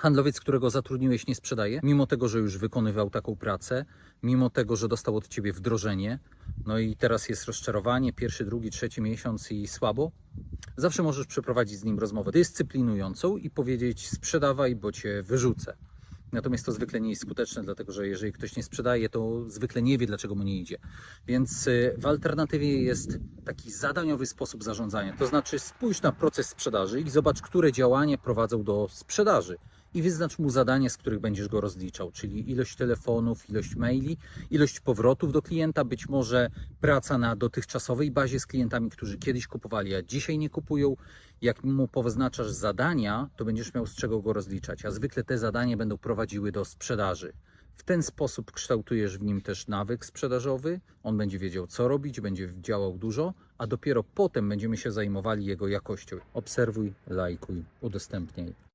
Handlowiec, którego zatrudniłeś, nie sprzedaje, mimo tego, że już wykonywał taką pracę, mimo tego, że dostał od ciebie wdrożenie, no i teraz jest rozczarowanie, pierwszy, drugi, trzeci miesiąc i słabo. Zawsze możesz przeprowadzić z nim rozmowę dyscyplinującą i powiedzieć: sprzedawaj, bo cię wyrzucę. Natomiast to zwykle nie jest skuteczne, dlatego że jeżeli ktoś nie sprzedaje, to zwykle nie wie, dlaczego mu nie idzie. Więc y, w alternatywie jest taki zadaniowy sposób zarządzania. To znaczy, spójrz na proces sprzedaży i zobacz, które działania prowadzą do sprzedaży. I wyznacz mu zadanie, z których będziesz go rozliczał, czyli ilość telefonów, ilość maili, ilość powrotów do klienta, być może praca na dotychczasowej bazie z klientami, którzy kiedyś kupowali, a dzisiaj nie kupują. Jak mu powyznaczasz zadania, to będziesz miał z czego go rozliczać, a zwykle te zadania będą prowadziły do sprzedaży. W ten sposób kształtujesz w nim też nawyk sprzedażowy, on będzie wiedział co robić, będzie działał dużo, a dopiero potem będziemy się zajmowali jego jakością. Obserwuj, lajkuj, udostępniaj.